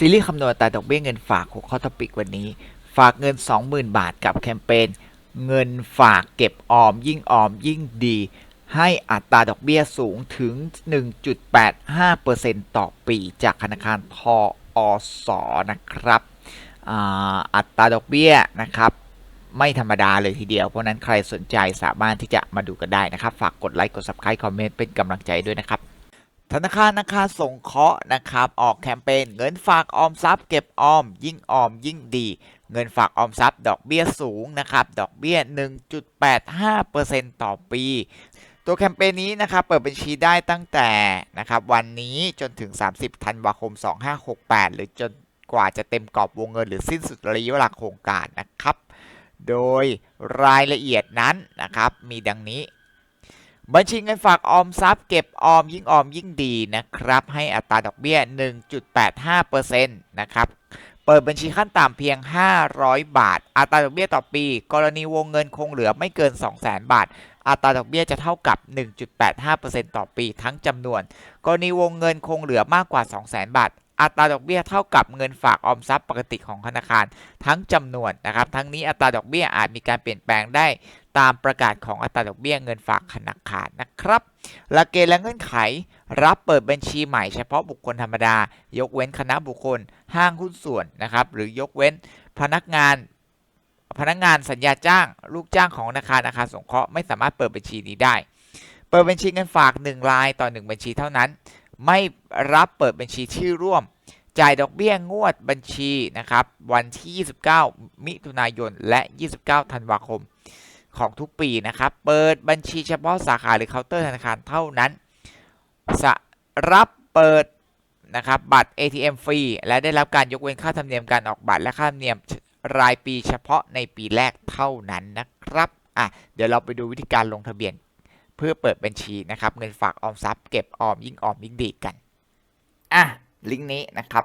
ซีรีส์คำนวณอัตราดอกเบี้ยเงินฝากหัวข้อทอปิกวันนี้ ฝากเงิน 20,000 บาทกับแคมเปญเงินฝากเก็บออมยิ่งออมยิ่งดี ให้อัตราดอกเบี้ยสูงถึง 1.85%ต่อปีจากธนาคารทออสอนะครับอ่าอัตราดอกเบี้ยนะครับ ไม่ธรรมดาเลยทีเดียว เพราะฉะนั้นใครสนใจสามารถที่จะมาดูกันได้นะครับ ฝากกดไลค์กด subscribe คอมเมนต์เป็นกำลังใจด้วยนะครับ ธนาคารนาคารสงเคราะห์นะครับออกแคมเปญเงินฝากออมทรัพย์เก็บออม ยิ่งออมยิ่งดี เงินฝากออมทรัพย์ดอกเบี้ยสูงนะครับดอกเบี้ย 1.85%ต่อปี ตัวแคมเปญนี้นะครับเปิดบัญชีได้ตั้งแต่นะครับวันนี้จนถึง 30 ธันวาคม 2568 หรือจนกว่าจะเต็มกรอบวงเงินหรือสิ้นสุดระยะเวลาโครงการนะครับ โดยรายละเอียดนั้นนะครับมีดังนี้ บัญชีเงินฝากออมทรัพย์เก็บออมยิ่งออมยิ่งดีนะครับ ให้อัตราดอกเบี้ย 1.85%นะครับ เปิดบัญชีขั้นต่ำเพียง 500 บาท อัตราดอกเบี้ยต่อปี กรณีวงเงินคงเหลือไม่เกิน 200,000 บาท อัตราดอกเบี้ยจะเท่ากับ 1.85%ต่อปีทั้งจำนวน กรณีวงเงินคงเหลือมากกว่า 200,000 บาทอัตราดอกเบี้ยเท่ากับเงินฝากออมทรัพย์ปกติของธนาคารทั้งจำนวนนะครับ ทั้งนี้อัตราดอกเบี้ยอาจมีการเปลี่ยนแปลงได้ ตามประกาศของอัตราดอกเบี้ยเงินฝากธนาคารนะครับหลักเกณฑ์และเงื่อนไข รับเปิดบัญชีใหม่เฉพาะบุคคลธรรมดา ยกเว้นคณะบุคคล ห้างหุ้นส่วนนะครับ หรือยกเว้นพนักงาน พนักงานสัญญาจ้าง ลูกจ้างของธนาคารอาคารสงเคราะห์ไม่สามารถเปิดบัญชีนี้ได้ เปิดบัญชีเงินฝาก 1 รายต่อ 1 บัญชีเท่านั้น ไม่รับเปิดบัญชีชื่อร่วม จ่ายดอกเบี้ยงวดบัญชีนะครับ วันที่ 29 มิถุนายน และ 29 ธันวาคม ของทุกปีนะครับ เปิดบัญชีเฉพาะสาขาหรือเคาน์เตอร์ธนาคารเท่านั้นสรับเปิดนะครับบัตร ATM ฟรี และได้รับการยกเว้นค่าธรรมเนียมการออกบัตรและค่าธรรมเนียมรายปีเฉพาะในปีแรกเท่านั้นนะครับอะเดี๋ยวเราไปดูวิธีการลงทะเบียน เพื่อเปิดบัญชีนะครับ เงินฝากออมทรัพย์เก็บออมยิ่งออมยิ่งดีกันอะลิงก์นี้นะครับ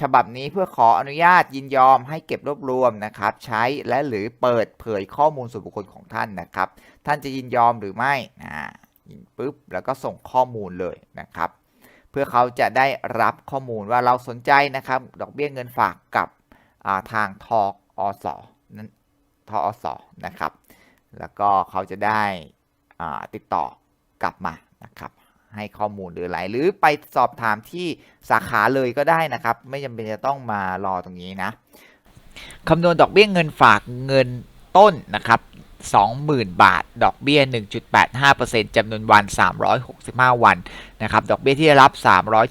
ฉบับนี้เพื่อขออนุญาตยินยอมให้เก็บรวบรวมนะครับ ใช้และหรือเปิดเผยข้อมูลส่วนบุคคลของท่านนะครับ ท่านจะยินยอมหรือไม่นะยิงปุ๊บแล้วก็ส่งข้อมูลเลยนะครับ เพื่อเขาจะได้รับข้อมูลว่าเราสนใจนะครับ ดอกเบี้ยเงินฝากกับาทางทออสนั้นทออสนะครับ แล้วก็เขาจะได้ติดต่อกลับมานะครับ ให้ข้อมูลหรืออะไรหรือไปสอบถามที่สาขาเลยก็ได้นะครับ ไม่จำเป็นจะต้องมารอตรงนี้นะคำนวณดอกเบี้ยเงินฝากเงินต้นนะครับ20,000 บาท ดอกเบี้ย 1.85%จำนวนวัน 365 วันนะครับ ดอกเบี้ยที่ได้รับ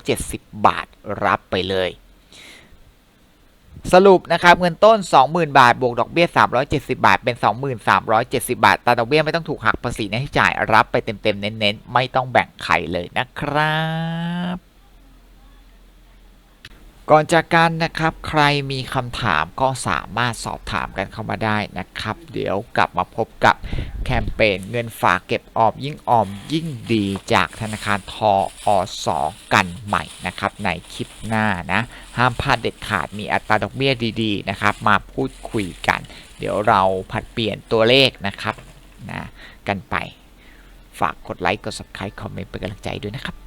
370 บาทรับไปเลย สรุปนะครับเงินต้น 20,000 บาท บวกดอกเบี้ย 370 บาท เป็น 2370 บาทแต่ดอกเบี้ยไม่ต้องถูกหักภาษีนะที่จ่ายรับไปเต็มๆเน้นๆ ไม่ต้องแบ่งใครเลยนะครับ ก่อนจากกันนะครับใครมีคำถามก็สามารถสอบถามกันเข้ามาได้นะครับ เดี๋ยวกลับมาพบกับแคมเปญเงินฝากเก็บออมยิ่งออมยิ่งดีจากธนาคารทออสกันใหม่นะครับ ในคลิปหน้านะ ห้ามพลาดเด็ดขาดมีอัตราดอกเบี้ยดีๆนะครับ มาพูดคุยกัน เดี๋ยวเราผัดเปลี่ยนตัวเลขนะครับนะกันไปฝากกดไลค์กด subscribe คอมเมนต์เป็นกำลังใจด้วยนะครับ